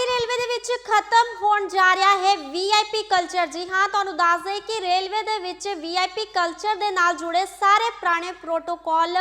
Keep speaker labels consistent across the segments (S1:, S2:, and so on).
S1: ਭਾਰਤੀ railway ਦੇ ਵਿੱਚ ਖਤਮ ਹੋਣ ਜਾ ਰਿਹਾ ਹੈ ਵੀਆਈਪੀ ਕਲਚਰ ਜੀ ਹਾਂ, ਤੁਹਾਨੂੰ ਦੱਸ ਦੇਈਏ ਕਿ ਰੇਲਵੇ ਦੇ ਵਿੱਚ ਵੀਆਈਪੀ ਕਲਚਰ ਦੇ ਨਾਲ ਜੁੜੇ ਸਾਰੇ ਪੁਰਾਣੇ ਪ੍ਰੋਟੋਕਾਲ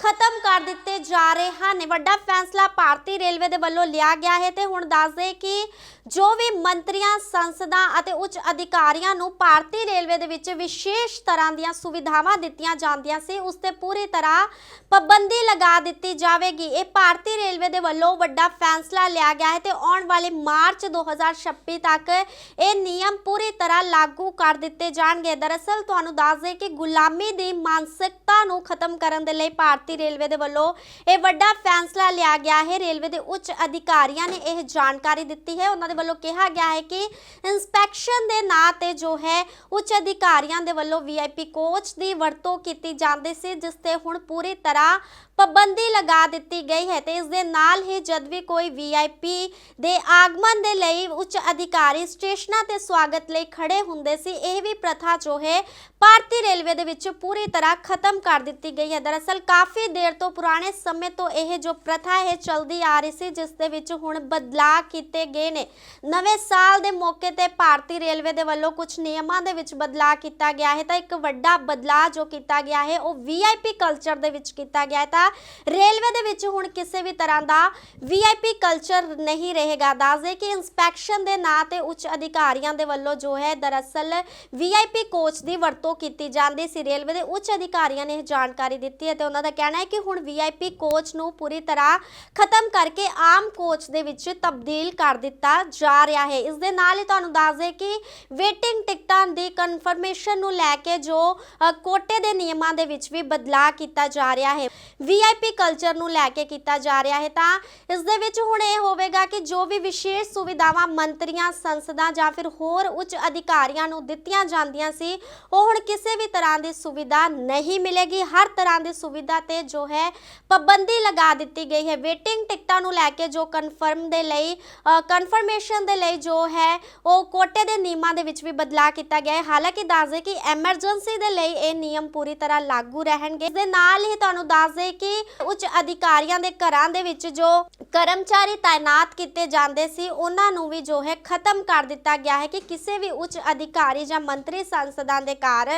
S1: ਖਤਮ ਕਰ ਦਿੱਤੇ ਜਾ ਰਹੇ ਹਨ। ਵੱਡਾ ਫੈਸਲਾ ਭਾਰਤੀ ਰੇਲਵੇ ਦੇ ਵੱਲੋਂ ਲਿਆ ਗਿਆ ਹੈ ਤੇ ਹੁਣ ਦੱਸਦੇ ਕਿ ਜੋ ਵੀ ਮੰਤਰੀਆਂ, ਸੰਸਦਾਂ ਅਤੇ ਉੱਚ ਅਧਿਕਾਰੀਆਂ ਨੂੰ ਭਾਰਤੀ ਰੇਲਵੇ ਦੇ ਵਿੱਚ ਵਿਸ਼ੇਸ਼ ਤਰ੍ਹਾਂ ਦੀਆਂ ਸੁਵਿਧਾਵਾਂ ਦਿੱਤੀਆਂ ਜਾਂਦੀਆਂ ਸੀ, ਉਸ ਤੇ ਪੂਰੀ ਤਰ੍ਹਾਂ ਪਾਬੰਦੀ ਲਗਾ ਦਿੱਤੀ ਜਾਵੇਗੀ। ਇਹ ਭਾਰਤੀ ਰੇਲਵੇ ਦੇ ਵੱਲੋਂ ਵੱਡਾ ਫੈਸਲਾ ਲਿਆ ਗਿਆ ਹੈ ਤੇ ਆਉਣ ਵਾਲੇ ਮਾਰਚ 2026 ਤੱਕ ਇਹ ਨਿਯਮ ਪੂਰੀ ਤਰ੍ਹਾਂ ਲਾਗੂ ਕਰ ਦਿੱਤੇ ਜਾਣਗੇ। ਦਰਅਸਲ ਤੁਹਾਨੂੰ ਦੱਸ ਦੇ ਕਿ ਗੁਲਾਮੀ ਦੀ ਮਾਨਸਿਕਤਾ ਨੂੰ ਖਤਮ ਕਰਨ ਦੇ ਲਈ ਭਾਰਤੀ ਰੇਲਵੇ ਦੇ ਵੱਲੋਂ ਇਹ ਵੱਡਾ ਫੈਸਲਾ ਲਿਆ ਗਿਆ ਹੈ। ਰੇਲਵੇ ਦੇ ਉੱਚ ਅਧਿਕਾਰੀਆਂ ਨੇ ਇਹ ਜਾਣਕਾਰੀ ਦਿੱਤੀ ਹੈ। ਉਹਨਾਂ ਦੇ ਵੱਲੋਂ ਕਿਹਾ ਗਿਆ ਹੈ ਕਿ ਇਨਸਪੈਕਸ਼ਨ ਦੇ ਨਾਂ ਤੇ ਜੋ ਹੈ, ਉੱਚ ਅਧਿਕਾਰੀਆਂ ਦੇ ਵੱਲੋਂ ਵੀਆਈਪੀ ਕੋਚ ਦੀ ਵਰਤੋਂ ਕੀਤੀ ਜਾਂਦੀ ਸੀ, ਜਿਸ ਤੇ ਹੁਣ ਪੂਰੀ ਤਰ੍ਹਾਂ para ਪਾਬੰਦੀ ਲਗਾ ਦਿੱਤੀ ਗਈ ਹੈ ਤੇ ਇਸ ਦੇ ਨਾਲ ਹੀ ਜਦ ਵੀ ਕੋਈ ਵੀਆਈਪੀ ਦੇ ਆਗਮਨ ਦੇ ਲਈ ਉੱਚ ਅਧਿਕਾਰੀ ਸਟੇਸ਼ਨਾਂ ਤੇ ਸਵਾਗਤ ਲਈ ਖੜੇ ਹੁੰਦੇ ਸੀ, ਇਹ ਵੀ ਪ੍ਰਥਾ ਜੋ ਹੈ ਭਾਰਤੀ ਰੇਲਵੇ ਦੇ ਵਿੱਚ ਪੂਰੀ ਤਰ੍ਹਾਂ ਖਤਮ ਕਰ ਦਿੱਤੀ ਗਈ ਹੈ। ਦਰਅਸਲ ਕਾਫੀ ਦੇਰ ਤੋਂ ਪੁਰਾਣੇ ਸਮੇਂ ਤੋਂ ਇਹ ਜੋ ਪ੍ਰਥਾ ਹੈ ਚਲਦੀ ਆ ਰਹੀ ਸੀ, ਜਿਸ ਦੇ ਵਿੱਚ ਹੁਣ ਬਦਲਾਅ ਕੀਤੇ ਗਏ ਨੇ। ਨਵੇਂ ਸਾਲ ਦੇ ਮੌਕੇ ਤੇ ਭਾਰਤੀ ਰੇਲਵੇ ਦੇ ਵੱਲੋਂ ਕੁਝ ਨਿਯਮਾਂ ਦੇ ਵਿੱਚ ਬਦਲਾਅ ਕੀਤਾ ਗਿਆ ਹੈ ਤਾਂ ਇੱਕ ਵੱਡਾ ਬਦਲਾਅ ਜੋ ਕੀਤਾ ਗਿਆ ਹੈ, ਉਹ ਵੀਆਈਪੀ ਕਲਚਰ ਦੇ ਵਿੱਚ ਕੀਤਾ ਗਿਆ ਹੈ। ਤਾਂ ਰੇਲਵੇ ਦੇ ਵਿੱਚ ਹੁਣ ਕਿਸੇ ਵੀ ਤਰ੍ਹਾਂ ਦਾ ਵੀਆਈਪੀ ਕਲਚਰ ਨਹੀਂ ਰਹੇਗਾ। ਦੱਸਦੇ ਕਿ ਇਨਸਪੈਕਸ਼ਨ ਦੇ ਨਾਂ ਤੇ ਉੱਚ ਅਧਿਕਾਰੀਆਂ ਦੇ ਵੱਲੋਂ ਜੋ ਹੈ ਦਰਅਸਲ ਵੀਆਈਪੀ ਕੋਚ ਦੀ ਵਰਤੋਂ ਕੀਤੀ ਜਾਂਦੀ ਸੀ। ਰੇਲਵੇ ਦੇ ਉੱਚ ਅਧਿਕਾਰੀਆਂ ਨੇ ਇਹ ਜਾਣਕਾਰੀ ਦਿੱਤੀ ਹੈ ਤੇ ਉਹਨਾਂ ਦਾ ਕਹਿਣਾ ਹੈ ਕਿ ਹੁਣ ਵੀਆਈਪੀ ਕੋਚ ਨੂੰ ਪੂਰੀ ਤਰ੍ਹਾਂ ਖਤਮ ਕਰਕੇ ਆਮ ਕੋਚ ਦੇ ਵਿੱਚ ਤਬਦੀਲ ਕਰ ਦਿੱਤਾ ਜਾ ਰਿਹਾ ਹੈ। ਇਸ ਦੇ ਨਾਲ ਹੀ ਤੁਹਾਨੂੰ ਦੱਸ ਦੇ ਕਿ ਵੇਟਿੰਗ ਟਿਕਟਾਂ ਦੀ ਕਨਫਰਮੇਸ਼ਨ ਨੂੰ ਲੈ ਕੇ ਜੋ ਕੋਟੇ ਦੇ ਨਿਯਮਾਂ ਦੇ ਵਿੱਚ ਵੀ ਬਦਲਾਅ ਕੀਤਾ ਜਾ ਰਿਹਾ ਹੈ। ਵੀਆਈਪੀ ਕਲਚਰ ਨੂੰ ਲੈ ਕੇ ਕੀਤਾ ਜਾ ਰਿਹਾ ਹੈ, ਤਾਂ ਇਸ ਦੇ ਵਿੱਚ ਹੁਣ ਇਹ ਹੋਵੇਗਾ ਕਿ ਜੋ ਵੀ ਵਿਸ਼ੇਸ਼ ਸੁਵਿਧਾਵਾਂ ਮੰਤਰੀਆਂ, ਸੰਸਦਾਂ ਜਾਂ ਫਿਰ ਹੋਰ ਉੱਚ ਅਧਿਕਾਰੀਆਂ ਨੂੰ ਦਿੱਤੀਆਂ ਜਾਂਦੀਆਂ ਸੀ, ਉਹ ਹੁਣ ਕਿਸੇ ਵੀ ਤਰ੍ਹਾਂ ਦੀ ਸੁਵਿਧਾ ਨਹੀਂ ਮਿਲੇਗੀ। ਹਰ ਤਰ੍ਹਾਂ ਦੀ ਸੁਵਿਧਾ ਤੇ ਜੋ ਹੈ, ਪਾਬੰਦੀ ਲਗਾ ਦਿੱਤੀ ਗਈ ਹੈ। ਵੇਟਿੰਗ ਟਿਕਟਾਂ ਨੂੰ ਲੈ ਕੇ ਜੋ ਕਨਫਰਮ ਦੇ ਲਈ ਕਨਫਰਮੇਸ਼ਨ ਦੇ ਲਈ ਜੋ ਹੈ, ਉਹ ਕੋਟੇ ਦੇ ਨਿਯਮਾਂ ਦੇ ਵਿੱਚ ਵੀ ਬਦਲਾਅ ਕੀਤਾ ਗਿਆ ਹੈ। ਹਾਲਾਂਕਿ ਦੱਸ ਦੇ ਕਿ ਐਮਰਜੈਂਸੀ ਦੇ ਲਈ ਇਹ ਨਿਯਮ ਪੂਰੀ ਤਰ੍ਹਾਂ ਲਾਗੂ ਰਹਿਣਗੇ। ਇਸ ਦੇ ਨਾਲ ਹੀ ਤੁਹਾਨੂੰ ਦੱਸ ਦੇ ਕਿ ਉੱਚ ਅਧਿਕਾਰੀਆਂ ਦੇ ਘਰਾਂ ਦੇ ਵਿੱਚ ਜੋ ਕਰਮਚਾਰੀ ਤਾਇਨਾਤ ਕੀਤੇ ਜਾਂਦੇ ਸੀ, ਉਹਨਾਂ ਨੂੰ ਵੀ ਜੋ ਹੈ ਖਤਮ ਕਰ ਦਿੱਤਾ ਗਿਆ ਹੈ ਕਿ ਕਿਸੇ ਵੀ ਉੱਚ ਅਧਿਕਾਰੀ ਜਾਂ ਮੰਤਰੀ ਸੰਸਦਾਂ ਦੇ ਘਰ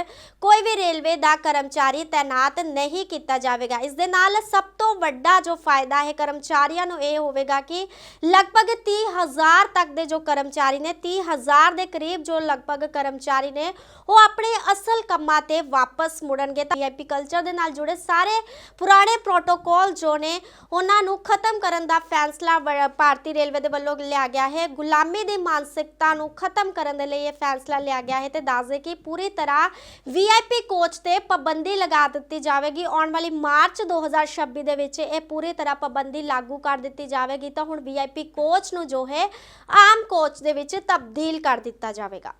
S1: ਕੋਈ ਵੀ ਰੇਲਵੇ ਦਾ ਕਰਮਚਾਰੀ ਤਾਇਨਾਤ ਨਹੀਂ ਕੀਤਾ ਜਾਵੇਗਾ। ਇਸ ਦੇ ਨਾਲ ਸਭ ਤੋਂ ਵੱਡਾ ਜੋ ਫਾਇਦਾ ਹੈ ਕਰਮਚਾਰੀਆਂ ਨੂੰ ਇਹ ਹੋਵੇਗਾ ਕਿ ਲਗਭਗ 30000 ਤੱਕ ਦੇ ਜੋ ਕਰਮਚਾਰੀ ਨੇ 30000 ਦੇ ਕਰੀਬ ਜੋ ਲਗਭਗ ਕਰਮਚਾਰੀ ਨੇ, ਉਹ ਆਪਣੇ ਅਸਲ ਕੰਮਾਂ ਤੇ ਵਾਪਸ ਮੁੜਨਗੇ। ਤਾਂ ਵੀਆਈਪੀ ਕਲਚਰ ਦੇ ਨਾਲ ਜੁੜੇ ਸਾਰੇ ਪੁਰਾਣੇ ਪ੍ਰੋਟੋਕਾਲ ਜੋ ਨੇ, ਉਹਨਾਂ ਨੂੰ ਖਤਮ ਕਰਨ ਦਾ ਫੈਸਲਾ ਭਾਰਤੀ ਰੇਲਵੇ ਦੇ ਵੱਲੋਂ ਲਿਆ ਗਿਆ ਹੈ। ਗੁਲਾਮੀ ਦੀ ਮਾਨਸਿਕਤਾ ਨੂੰ ਖਤਮ ਕਰਨ ਦੇ ਲਈ ਇਹ ਫੈਸਲਾ ਲਿਆ ਗਿਆ ਹੈ ਤੇ ਦੱਸਦੇ ਕਿ ਪੂਰੀ ਤਰ੍ਹਾਂ ਵੀਆਈਪੀ ਕੋਚ ਤੇ ਪਾਬੰਦੀ ਲਗਾ ਦਿੱਤੀ ਜਾਵੇਗੀ। ਆਉਣ ਵਾਲੀ ਮਾਰਚ 2026 ਦੇ ਵਿੱਚ ਇਹ ਪੂਰੀ ਤਰ੍ਹਾਂ ਪਾਬੰਦੀ ਲਾਗੂ ਕਰ ਦਿੱਤੀ ਜਾਵੇਗੀ। ਤਾਂ ਹੁਣ ਵੀਆਈਪੀ ਕੋਚ ਨੂੰ ਜੋ ਹੈ, ਆਮ ਕੋਚ ਦੇ ਵਿੱਚ ਤਬਦੀਲ ਕਰ ਦਿੱਤਾ ਜਾਵੇਗਾ।